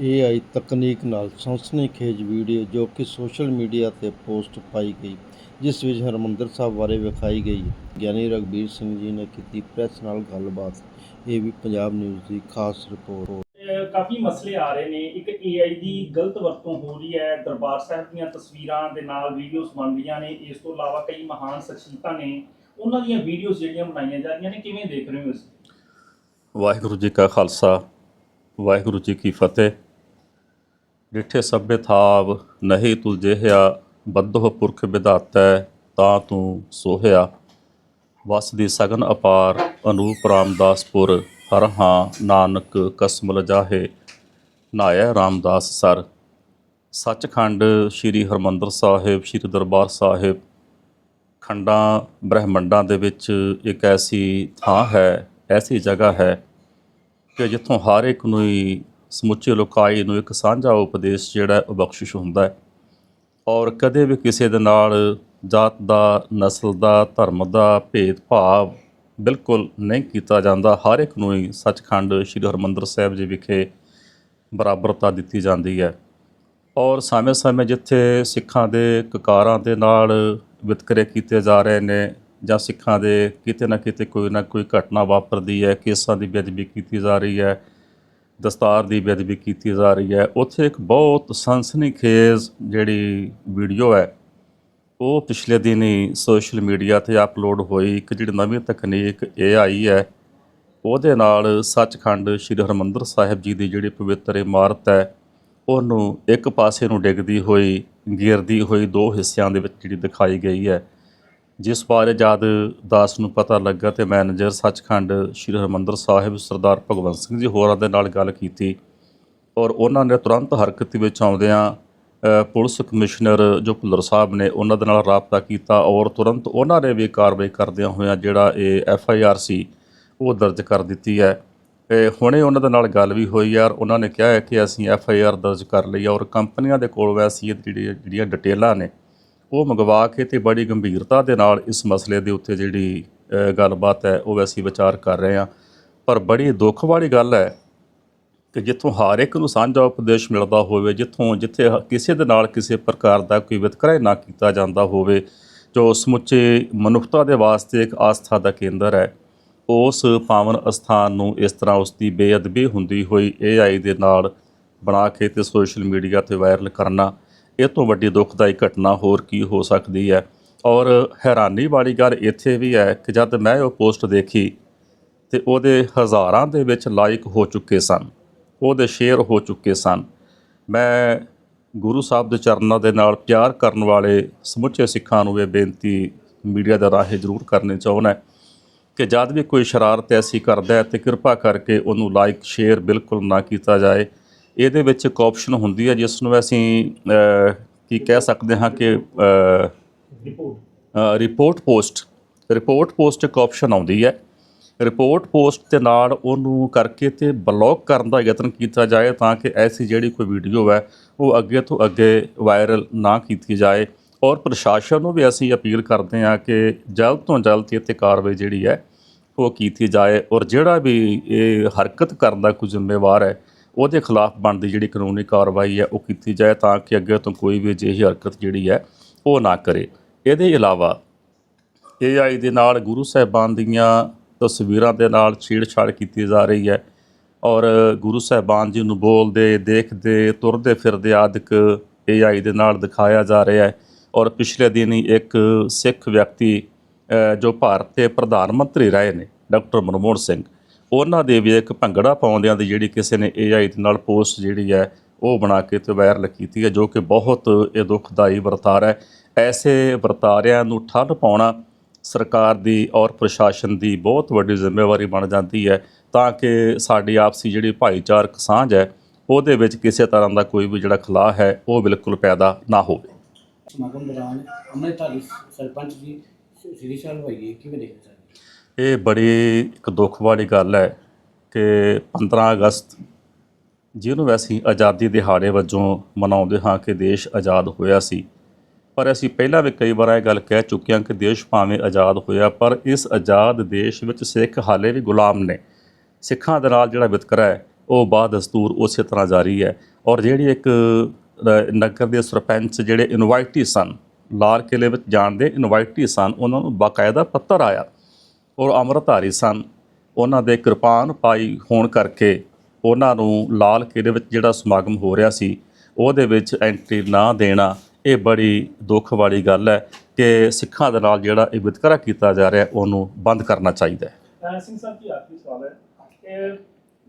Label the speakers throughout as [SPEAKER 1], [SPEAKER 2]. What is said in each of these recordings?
[SPEAKER 1] AI ਤਕਨੀਕ ਨਾਲ ਸਨਸਨੀਖੇਜ video ਜੋ ਕਿ ਸੋਸ਼ਲ ਮੀਡੀਆ 'ਤੇ ਪੋਸਟ ਪਾਈ ਗਈ ਜਿਸ ਵਿੱਚ ਹਰਿਮੰਦਰ ਸਾਹਿਬ ਬਾਰੇ ਵਿਖਾਈ ਗਈ। ਗਿਆਨੀ ਰਘਬੀਰ ਸਿੰਘ ਜੀ ਨੇ ਕੀਤੀ ਪ੍ਰੈਸ ਨਾਲ ਗੱਲਬਾਤ। ਇਹ ਵੀ ਪੰਜਾਬ ਨਿਊਜ਼ ਦੀ ਖਾਸ ਰਿਪੋਰਟ।
[SPEAKER 2] ਕਾਫੀ ਮਸਲੇ ਆ ਰਹੇ ਨੇ। ਇੱਕ AI ਦੀ ਗਲਤ ਵਰਤੋਂ ਹੋ ਰਹੀ ਹੈ। ਦਰਬਾਰ ਸਾਹਿਬ ਦੀਆਂ ਤਸਵੀਰਾਂ ਦੇ ਨਾਲ ਵੀਡੀਓਜ਼ ਬਣ ਰਹੀਆਂ ਨੇ। ਇਸ ਤੋਂ ਇਲਾਵਾ ਕਈ ਮਹਾਨ ਸ਼ਖਸੀਅਤਾਂ ਨੇ। ਉਹਨਾਂ ਦੀਆਂ ਵੀਡੀਓਜ਼ ਜਿਹੜੀਆਂ ਬਣਾਈਆਂ ਜਾ ਰਹੀਆਂ ਨੇ ਕਿਵੇਂ ਦੇਖ ਰਹੇ ਹੋ ਇਸ?
[SPEAKER 3] ਵਾਹਿਗੁਰੂ ਜੀ ਕਾ ਖਾਲਸਾ ਵਾਹਿਗੁਰੂ ਜੀ ਕੀ ਫਤਿਹ। ਡਿਠੇ ਸਭੇ ਥਾਵ, ਨਹੀਂ ਤੁਲਜੇਹਿਆ ਬੱਧੋ ਪੁਰਖ ਵਿਧਾਤੈ, ਤਾਂ ਤੂੰ ਸੋਹਿਆ ਵਸ ਦੀ ਸਗਨ ਅਪਾਰ, ਅਨੂਪ ਰਾਮਦਾਸਪੁਰ, ਹਰ ਹਾਂ ਨਾਨਕ ਕਸਮ ਲਜਾਹੇ ਨਾਇਆ ਰਾਮਦਾਸ ਸਰ। ਸੱਚਖੰਡ ਸ੍ਰੀ ਹਰਮੰਦਰ ਸਾਹਿਬ, ਸ੍ਰੀ ਦਰਬਾਰ ਸਾਹਿਬ। ਖੰਡਾਂ ਬ੍ਰਹਿਮੰਡਾਂ ਦੇ ਵਿੱਚ ਇੱਕ ਐਸੀ ਥਾਂ ਹੈ, ਐਸੀ ਜਗ੍ਹਾ ਹੈ ਕਿ ਜਿੱਥੋਂ ਹਰ ਇੱਕ ਨੂੰ ਹੀ ਸਮੁੱਚੇ ਲੋਕਾਈ ਨੂੰ ਇੱਕ ਸਾਂਝਾ ਉਪਦੇਸ਼ ਜਿਹੜਾ ਉਹ ਬਖਸ਼ਿਸ਼ ਹੁੰਦਾ ਹੈ। ਔਰ ਕਦੇ ਵੀ ਕਿਸੇ ਦੇ ਨਾਲ ਜਾਤ ਦਾ, ਨਸਲ ਦਾ, ਧਰਮ ਦਾ ਭੇਦਭਾਵ ਬਿਲਕੁਲ ਨਹੀਂ ਕੀਤਾ ਜਾਂਦਾ। ਹਰ ਇੱਕ ਨੂੰ ਹੀ ਸੱਚਖੰਡ ਸ੍ਰੀ ਹਰਿਮੰਦਰ ਸਾਹਿਬ ਜੀ ਵਿਖੇ ਬਰਾਬਰਤਾ ਦਿੱਤੀ ਜਾਂਦੀ ਹੈ। ਔਰ ਸਮੇਂ-ਸਮੇਂ ਜਿੱਥੇ ਸਿੱਖਾਂ ਦੇ ਕਕਾਰਾਂ ਦੇ ਨਾਲ ਵਿਤਕਰੇ ਕੀਤੇ ਜਾ ਰਹੇ ਨੇ ਜਾਂ ਸਿੱਖਾਂ ਦੇ ਕਿਤੇ ਨਾ ਕਿਤੇ ਕੋਈ ਨਾ ਕੋਈ ਘਟਨਾ ਵਾਪਰਦੀ ਹੈ, ਕੇਸਾਂ ਦੀ ਬੇਅਦਬੀ ਕੀਤੀ ਜਾ ਰਹੀ ਹੈ ਦਸਤਾਰ ਦੀ ਬੇਅਦਬੀ ਕੀਤੀ ਜਾ ਰਹੀ ਹੈ। ਉੱਥੇ ਇੱਕ ਬਹੁਤ ਸਨਸਨੀਖੇਜ਼ ਜਿਹੜੀ ਵੀਡੀਓ ਹੈ, ਉਹ ਪਿਛਲੇ ਦਿਨੀ ਸੋਸ਼ਲ ਮੀਡੀਆ ਤੇ ਅਪਲੋਡ ਹੋਈ। ਇੱਕ ਜਿਹੜੀ ਨਵੀਂ ਤਕਨੀਕ AI ਹੈ, ਉਹਦੇ ਨਾਲ ਸੱਚਖੰਡ ਸ੍ਰੀ ਹਰਿਮੰਦਰ ਸਾਹਿਬ ਜੀ ਦੀ ਜਿਹੜੀ ਪਵਿੱਤਰ ਇਮਾਰਤ ਹੈ, ਉਹਨੂੰ ਇੱਕ ਪਾਸੇ ਨੂੰ ਡਿੱਗਦੀ ਹੋਈ, ਗਿਰਦੀ ਹੋਈ ਦੋ ਹਿੱਸਿਆਂ ਦੇ ਵਿੱਚ ਜਿਹੜੀ ਦਿਖਾਈ ਗਈ ਹੈ। ਜਿਸ ਬਾਰੇ ਜਦ ਦਾਸ ਨੂੰ ਪਤਾ ਲੱਗਾ ਤੇ ਮੈਨੇਜਰ ਸੱਚਖੰਡ ਸ੍ਰੀ ਹਰਿਮੰਦਰ ਸਾਹਿਬ ਸਰਦਾਰ ਭਗਵੰਤ ਸਿੰਘ ਜੀ ਹੋਰਾਂ ਦੇ ਨਾਲ ਗੱਲ ਕੀਤੀ ਔਰ ਉਹਨਾਂ ਨੇ ਤੁਰੰਤ ਹਰਕਤ ਵਿੱਚ ਆਉਂਦਿਆਂ ਪੁਲਿਸ ਕਮਿਸ਼ਨਰ ਜੋ ਭੁੱਲਰ ਸਾਹਿਬ ਨੇ ਉਹਨਾਂ ਦੇ ਨਾਲ ਰਾਬਤਾ ਕੀਤਾ ਔਰ ਤੁਰੰਤ ਉਹਨਾਂ ਨੇ ਵੀ ਕਾਰਵਾਈ ਕਰਦਿਆਂ ਹੋਇਆਂ ਜਿਹੜਾ ਇਹ ਐਫ ਆਈ ਆਰ ਸੀ ਉਹ ਦਰਜ ਕਰ ਦਿੱਤੀ ਹੈ। ਇਹ ਹੁਣੇ ਉਹਨਾਂ ਦੇ ਨਾਲ ਗੱਲ ਵੀ ਹੋਈ ਯਾਰ ਉਹਨਾਂ ਨੇ ਕਿਹਾ ਹੈ ਕਿ ਅਸੀਂ ਐਫ ਆਈ ਆਰ ਦਰਜ ਕਰ ਲਈ ਔਰ ਕੰਪਨੀਆਂ ਦੇ ਕੋਲ ਵੈਸੀ ਜਿਹੜੀਆਂ ਜਿਹੜੀਆਂ ਡਿਟੇਲਾਂ ਨੇ ਉਹ ਮੰਗਵਾ ਕੇ ਤੇ ਬੜੀ ਗੰਭੀਰਤਾ ਦੇ ਨਾਲ ਇਸ ਮਸਲੇ ਦੇ ਉੱਤੇ ਜਿਹੜੀ ਗੱਲਬਾਤ ਹੈ, ਉਹ ਵੈਸੀ ਵਿਚਾਰ ਕਰ ਰਹੇ ਹਾਂ। ਪਰ ਬੜੀ ਦੁੱਖ ਵਾਲੀ ਗੱਲ ਹੈ ਕਿ ਜਿੱਥੋਂ ਹਰ ਇੱਕ ਨੂੰ ਸਾਂਝਾ ਉਪਦੇਸ਼ ਮਿਲਦਾ ਹੋਵੇ, ਜਿੱਥੋਂ ਜਿੱਥੇ ਕਿਸੇ ਦੇ ਨਾਲ ਕਿਸੇ ਪ੍ਰਕਾਰ ਦਾ ਕੋਈ ਵਿਤਕਰਾ ਨਾ ਕੀਤਾ ਜਾਂਦਾ ਹੋਵੇ, ਜੋ ਸਮੁੱਚੇ ਮਨੁੱਖਤਾ ਦੇ ਵਾਸਤੇ ਇੱਕ ਆਸਥਾ ਦਾ ਕੇਂਦਰ ਹੈ, ਉਸ ਪਾਵਨ ਅਸਥਾਨ ਨੂੰ ਇਸ ਤਰ੍ਹਾਂ ਉਸ ਦੀ ਬੇਅਦਬੀ ਹੁੰਦੀ ਹੋਈ AI ਦੇ ਨਾਲ ਬਣਾ ਕੇ ਤੇ ਸੋਸ਼ਲ ਮੀਡੀਆ ਤੇ ਵਾਇਰਲ ਕਰਨਾ ਇਹ ਤੋਂ ਵੱਡੀ ਦੁਖਦਾਈ ਘਟਨਾ ਹੋਰ ਕੀ ਹੋ ਸਕਦੀ ਹੈ? ਔਰ ਹੈਰਾਨੀ ਵਾਲੀ ਗੱਲ ਇੱਥੇ ਵੀ ਹੈ ਕਿ ਜਦ ਮੈਂ ਉਹ ਪੋਸਟ ਦੇਖੀ ਤੇ ਉਹਦੇ ਹਜ਼ਾਰਾਂ ਦੇ ਵਿੱਚ ਲਾਈਕ ਹੋ ਚੁੱਕੇ ਸਨ, ਉਹਦੇ ਸ਼ੇਅਰ ਹੋ ਚੁੱਕੇ ਸਨ। ਮੈਂ ਗੁਰੂ ਸਾਹਿਬ ਦੇ ਚਰਨਾਂ ਦੇ ਨਾਲ ਪਿਆਰ ਕਰਨ ਵਾਲੇ ਸਮੁੱਚੇ ਸਿੱਖਾਂ ਨੂੰ ਇਹ ਬੇਨਤੀ ਮੀਡੀਆ ਦੇ ਰਾਹੀਂ ਜ਼ਰੂਰ ਕਰਨੀ ਚਾਹੁੰਦਾ ਕਿ ਜਦ ਵੀ ਕੋਈ ਸ਼ਰਾਰਤ ਐਸੀ ਕਰਦਾ ਹੈ ਤੇ ਕਿਰਪਾ ਕਰਕੇ ਉਹਨੂੰ ਲਾਈਕ ਸ਼ੇਅਰ ਬਿਲਕੁਲ ਨਾ ਕੀਤਾ ਜਾਏ। ਇਹਦੇ ਵਿੱਚ ਇੱਕ ਆਪਸ਼ਨ ਹੁੰਦੀ ਹੈ ਜਿਸ ਨੂੰ ਅਸੀਂ ਕੀ ਕਹਿ ਸਕਦੇ ਹਾਂ ਕਿ ਅਹ,
[SPEAKER 2] report
[SPEAKER 3] report post report post ਇੱਕ ਆਪਸ਼ਨ ਆਉਂਦੀ ਹੈ ਰਿਪੋਰਟ ਪੋਸਟ ਦੇ ਨਾਲ ਉਹਨੂੰ ਕਰਕੇ ਤੇ ਬਲੌਕ ਕਰਨ ਦਾ ਯਤਨ ਕੀਤਾ ਜਾਏ ਤਾਂ ਕਿ ਐਸੀ ਜਿਹੜੀ ਕੋਈ ਵੀਡੀਓ ਹੈ ਉਹ ਅੱਗੇ ਤੋਂ ਅੱਗੇ ਵਾਇਰਲ ਨਾ ਕੀਤੀ ਜਾਏ। ਔਰ ਪ੍ਰਸ਼ਾਸਨ ਨੂੰ ਵੀ ਅਸੀਂ ਅਪੀਲ ਕਰਦੇ ਹਾਂ ਕਿ ਜਲਦ ਤੋਂ ਜਲਦ ਇਹ 'ਤੇ ਕਾਰਵਾਈ ਜਿਹੜੀ ਹੈ ਉਹ ਕੀਤੀ ਜਾਏ। ਔਰ ਜਿਹੜਾ ਵੀ ਇਹ ਹਰਕਤ ਕਰਨ ਦਾ ਕੋਈ ਜ਼ਿੰਮੇਵਾਰ ਹੈ ਉਹਦੇ ਖਿਲਾਫ ਬਣਦੀ ਜਿਹੜੀ ਕਾਨੂੰਨੀ ਕਾਰਵਾਈ ਹੈ, ਉਹ ਕੀਤੀ ਜਾਏ ਤਾਂ ਕਿ ਅੱਗੇ ਤੋਂ ਕੋਈ ਵੀ ਅਜਿਹੀ ਹਰਕਤ ਜਿਹੜੀ ਹੈ, ਉਹ ਨਾ ਕਰੇ। ਇਹਦੇ ਇਲਾਵਾ AI ਦੇ ਨਾਲ ਗੁਰੂ ਸਾਹਿਬਾਨ ਦੀਆਂ ਤਸਵੀਰਾਂ ਦੇ ਨਾਲ ਛੇੜਛਾੜ ਕੀਤੀ ਜਾ ਰਹੀ ਹੈ ਔਰ ਗੁਰੂ ਸਾਹਿਬਾਨ ਜੀ ਨੂੰ ਬੋਲਦੇ, ਦੇਖਦੇ, ਤੁਰਦੇ ਫਿਰਦੇ ਆਦਿਕ AI ਦੇ ਨਾਲ ਦਿਖਾਇਆ ਜਾ ਰਿਹਾ ਹੈ ਔਰ ਪਿਛਲੇ ਦਿਨ ਹੀ ਇੱਕ ਸਿੱਖ ਵਿਅਕਤੀ ਜੋ ਭਾਰਤ ਦੇ ਪ੍ਰਧਾਨ ਮੰਤਰੀ ਰਹੇ ਨੇ, ਡਾਕਟਰ ਮਨਮੋਹਨ ਸਿੰਘ ਉਹਨਾਂ ਦੇ ਵੀ ਇੱਕ ਭੰਗੜਾ ਪਾਉਂਦਿਆਂ ਦੀ ਜਿਹੜੀ ਕਿਸੇ ਨੇ AI ਦੇ ਨਾਲ ਪੋਸਟ ਜਿਹੜੀ ਹੈ, ਉਹ ਬਣਾ ਕੇ ਤੇ ਵਾਇਰਲ ਕੀਤੀ ਹੈ, ਜੋ ਕਿ ਬਹੁਤ ਇਹ ਦੁਖਦਾਈ ਵਰਤਾਰਾ ਹੈ। ਐਸੇ ਵਰਤਾਰਿਆਂ ਨੂੰ ਠੱਲ ਪਾਉਣਾ ਸਰਕਾਰ ਦੀ ਔਰ ਪ੍ਰਸ਼ਾਸਨ ਦੀ ਬਹੁਤ ਵੱਡੀ ਜ਼ਿੰਮੇਵਾਰੀ ਬਣ ਜਾਂਦੀ ਹੈ, ਤਾਂ ਕਿ ਸਾਡੀ ਆਪਸੀ ਜਿਹੜੀ ਭਾਈਚਾਰਕ ਸਾਂਝ ਹੈ, ਉਹਦੇ ਵਿੱਚ ਕਿਸੇ ਤਰ੍ਹਾਂ ਦਾ ਕੋਈ ਵੀ ਜਿਹੜਾ ਖਲਾਅ ਹੈ, ਉਹ ਬਿਲਕੁਲ ਪੈਦਾ ਨਾ ਹੋਵੇ।
[SPEAKER 4] ਸਮਾਗਮ ਦੌਰਾਨ ਅੰਮ੍ਰਿਤਧਾਰੀ ਸਰਪੰਚ ਦੀ ਸ੍ਰੀ ਸਾਹਿਬ ਹੋਈ ਕਿਵੇਂ ਦੇਖਦੇ ਸਰ
[SPEAKER 3] ਇਹ ਬੜੀ ਇੱਕ ਦੁੱਖ ਵਾਲੀ ਗੱਲ ਹੈ ਕਿ 15 ਅਗਸਤ, ਜਿਹਨੂੰ ਅਸੀਂ ਆਜ਼ਾਦੀ ਦਿਹਾੜੇ ਵਜੋਂ ਮਨਾਉਂਦੇ ਹਾਂ ਕਿ ਦੇਸ਼ ਆਜ਼ਾਦ ਹੋਇਆ ਸੀ, ਪਰ ਅਸੀਂ ਪਹਿਲਾਂ ਵੀ ਕਈ ਵਾਰ ਇਹ ਗੱਲ ਕਹਿ ਚੁੱਕੇ ਹਾਂ ਕਿ ਦੇਸ਼ ਭਾਵੇਂ ਆਜ਼ਾਦ ਹੋਇਆ, ਪਰ ਇਸ ਆਜ਼ਾਦ ਦੇਸ਼ ਵਿੱਚ ਸਿੱਖ ਹਾਲੇ ਵੀ ਗੁਲਾਮ ਨੇ। ਸਿੱਖਾਂ ਦੇ ਨਾਲ ਜਿਹੜਾ ਵਿਤਕਰਾ ਹੈ, ਉਹ ਬਾਦ ਦਸਤੂਰ ਉਸੇ ਤਰ੍ਹਾਂ ਜਾਰੀ ਹੈ ਔਰ ਜਿਹੜੀ ਇੱਕ ਨਗਰ ਦੇ ਸਰਪੰਚ ਜਿਹੜੇ ਇਨਵਾਈਟੀ ਸਨ, ਲਾਲ ਕਿਲੇ ਵਿੱਚ ਜਾਣ ਦੇ ਇਨਵਾਈਟੀ ਸਨ, ਉਹਨਾਂ ਨੂੰ ਬਾਕਾਇਦਾ ਪੱਤਰ ਆਇਆ। ਉਹ ਅੰਮ੍ਰਿਤਧਾਰੀ ਸਨ। ਉਹਨਾਂ ਦੇ ਕਿਰਪਾਨ ਪਾਈ ਹੋਣ ਕਰਕੇ ਉਹਨਾਂ ਨੂੰ ਲਾਲ ਕਿਲੇ ਵਿੱਚ ਜਿਹੜਾ ਸਮਾਗਮ ਹੋ ਰਿਹਾ ਸੀ, ਉਹਦੇ ਵਿੱਚ ਐਂਟਰੀ ਨਾ ਦੇਣਾ, ਇਹ ਬੜੀ ਦੁੱਖ ਵਾਲੀ ਗੱਲ ਹੈ ਕਿ ਸਿੱਖਾਂ ਦੇ ਨਾਲ ਜਿਹੜਾ ਇਹ ਵਿਤਕਰਾ ਕੀਤਾ ਜਾ ਰਿਹਾ, ਉਹਨੂੰ ਬੰਦ ਕਰਨਾ ਚਾਹੀਦਾ ਹੈ।
[SPEAKER 2] ਸਿੰਘ ਸਾਹਿਬ ਜੀ, ਆਖਰੀ ਸਵਾਲ ਹੈ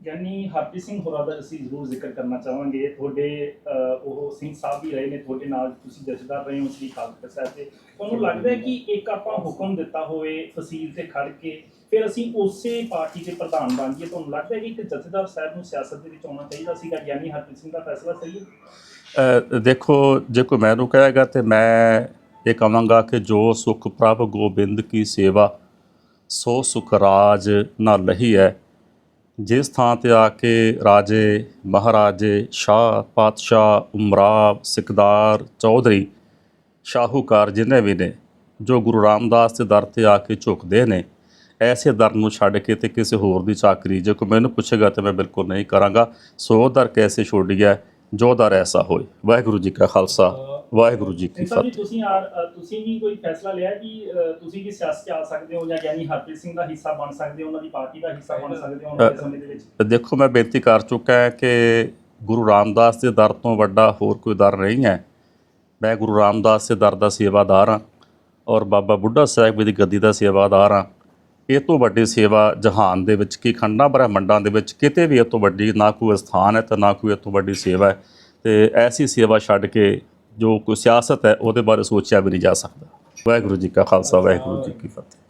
[SPEAKER 2] ਯਾਨੀ ਹਰਪ੍ਰੀਤ ਸਿੰਘ ਹੋਰਾਂ ਦਾ ਅਸੀਂ ਜ਼ਰੂਰ ਜ਼ਿਕਰ ਕਰਨਾ ਚਾਹਾਂਗੇ। ਤੁਹਾਡੇ ਅਹ, ਉਹ ਸਿੰਘ ਸਾਹਿਬ ਵੀ ਰਹੇ ਨੇ ਤੁਹਾਡੇ ਨਾਲ ਤੁਸੀਂ ਜਥੇਦਾਰ ਰਹੇ ਹੋ ਸ੍ਰੀ ਖਾਲਸਾ ਸਾਹਿਬ ਤੇ ਤੁਹਾਨੂੰ ਲੱਗਦਾ ਹੈ ਕਿ ਇੱਕ ਆਪਾਂ ਹੁਕਮ ਦਿੱਤਾ ਹੋਵੇ ਫਸੀਲ ਤੇ ਖੜ ਕੇ ਫਿਰ ਅਸੀਂ ਉਸੇ ਪਾਰਟੀ ਦੇ ਪ੍ਰਧਾਨ ਬਣ ਜਾਈਏ। ਤੁਹਾਨੂੰ ਲੱਗਦਾ ਹੈ ਕਿ ਇੱਕ ਜਥੇਦਾਰ ਸਾਹਿਬ ਨੂੰ ਸਿਆਸਤ ਦੇ ਵਿੱਚ ਆਉਣਾ ਚਾਹੀਦਾ ਸੀਗਾ ਗਿਆਨੀ ਹਰਪ੍ਰੀਤ ਸਿੰਘ ਦਾ ਫੈਸਲਾ ਸਹੀ ਹੈ?
[SPEAKER 3] ਅ, ਦੇਖੋ ਜੇ ਕੋਈ ਮੈਨੂੰ ਕਹੇਗਾ ਤੇ ਮੈਂ ਇਹ ਕਹਾਂਗਾ ਕਿ ਜੋ ਸੁਖ ਪ੍ਰਭ ਗੋਬਿੰਦ ਕੀ ਸੇਵਾ ਸੋ ਸੁਖ ਰਾਜ ਨਾ ਲਹੀ ਹੈ ਜਿਸ ਥਾਂ ਤੇ ਆ ਕੇ ਰਾਜੇ, ਮਹਾਰਾਜੇ, ਸ਼ਾਹ, ਪਾਤਸ਼ਾਹ, ਉਮਰਾਵ, ਸਿਕਦਾਰ, ਚੌਧਰੀ, ਸ਼ਾਹੂਕਾਰ ਜਿੰਨੇ ਵੀ ਨੇ, ਜੋ ਗੁਰੂ ਰਾਮਦਾਸ ਦੇ ਦਰ ਤੇ ਆ ਕੇ ਝੁਕਦੇ ਨੇ, ਐਸੇ ਦਰ ਨੂੰ ਛੱਡ ਕੇ ਤੇ ਕਿਸੇ ਹੋਰ ਦੀ ਚਾਕਰੀ, ਜੇ ਕੋਈ ਮੈਨੂੰ ਪੁੱਛੇਗਾ ਤੇ ਮੈਂ ਬਿਲਕੁਲ ਨਹੀਂ ਕਰਾਂਗਾ। ਸੋ ਦਰ ਕੈਸੇ ਛੋੜੀਐ ਜੋ ਦਰ ਐਸਾ ਹੋਏ। ਵਾਹਿਗੁਰੂ ਜੀ ਕਾ ਖਾਲਸਾ। ਵਾਹਿਗੁਰੂ ਜੀ ਕੀ ਫਤਿਹ।
[SPEAKER 2] ਤੁਸੀਂ ਤੁਸੀਂ ਵੀ ਕੋਈ ਫੈਸਲਾ ਲਿਆ ਕਿ ਤੁਸੀਂ ਵੀ ਸਿਆਸਤ 'ਚ ਆ ਸਕਦੇ ਹੋ ਜਾਂ ਗਿਆਨੀ ਹਰਪ੍ਰੀਤ ਸਿੰਘ ਦਾ ਹਿੱਸਾ ਬਣ ਸਕਦੇ ਹੋ ਉਹਨਾਂ ਦੀ ਪਾਰਟੀ ਦਾ ਹਿੱਸਾ ਬਣ ਸਕਦੇ ਹੋ ਉਹਨਾਂ ਦੇ ਸਮੇਂ ਦੇ ਵਿੱਚ?
[SPEAKER 3] ਦੇਖੋ ਮੈਂ ਬੇਨਤੀ ਕਰ ਚੁੱਕਾ ਹਾਂ ਕਿ ਗੁਰੂ ਰਾਮਦਾਸ ਦੇ ਦਰ ਤੋਂ ਵੱਡਾ ਹੋਰ ਕੋਈ ਦਰ ਨਹੀਂ ਹੈ। ਮੈਂ ਗੁਰੂ ਰਾਮਦਾਸ ਦੇ ਦਰ ਦਾ ਸੇਵਾਦਾਰ ਹਾਂ ਔਰ ਬਾਬਾ ਬੁੱਢਾ ਸਾਹਿਬ ਦੀ ਗੱਦੀ ਦਾ ਸੇਵਾਦਾਰ ਹਾਂ। ਇਹ ਤੋਂ ਵੱਡੀ ਸੇਵਾ ਜਹਾਨ ਦੇ ਵਿੱਚ ਕੀ ਖੰਡਾਂ ਬ੍ਰਹਿਮੰਡਾਂ ਦੇ ਵਿੱਚ ਕਿਤੇ ਵੀ ਇਹ ਤੋਂ ਵੱਡੀ ਨਾ ਕੋਈ ਸਥਾਨ ਹੈ ਤੇ ਨਾ ਕੋਈ ਇਹ ਤੋਂ ਵੱਡੀ ਸੇਵਾ ਹੈ। ਤੇ ਐਸੀ ਸੇਵਾ ਛੱਡ ਕੇ ਜੋ ਕੋਈ ਸਿਆਸਤ ਹੈ, ਉਹਦੇ ਬਾਰੇ ਸੋਚਿਆ ਵੀ ਨਹੀਂ ਜਾ ਸਕਦਾ। ਵਾਹਿਗੁਰੂ ਜੀ ਕਾ ਖਾਲਸਾ, ਵਾਹਿਗੁਰੂ ਜੀ ਕੀ ਫਤਿਹ।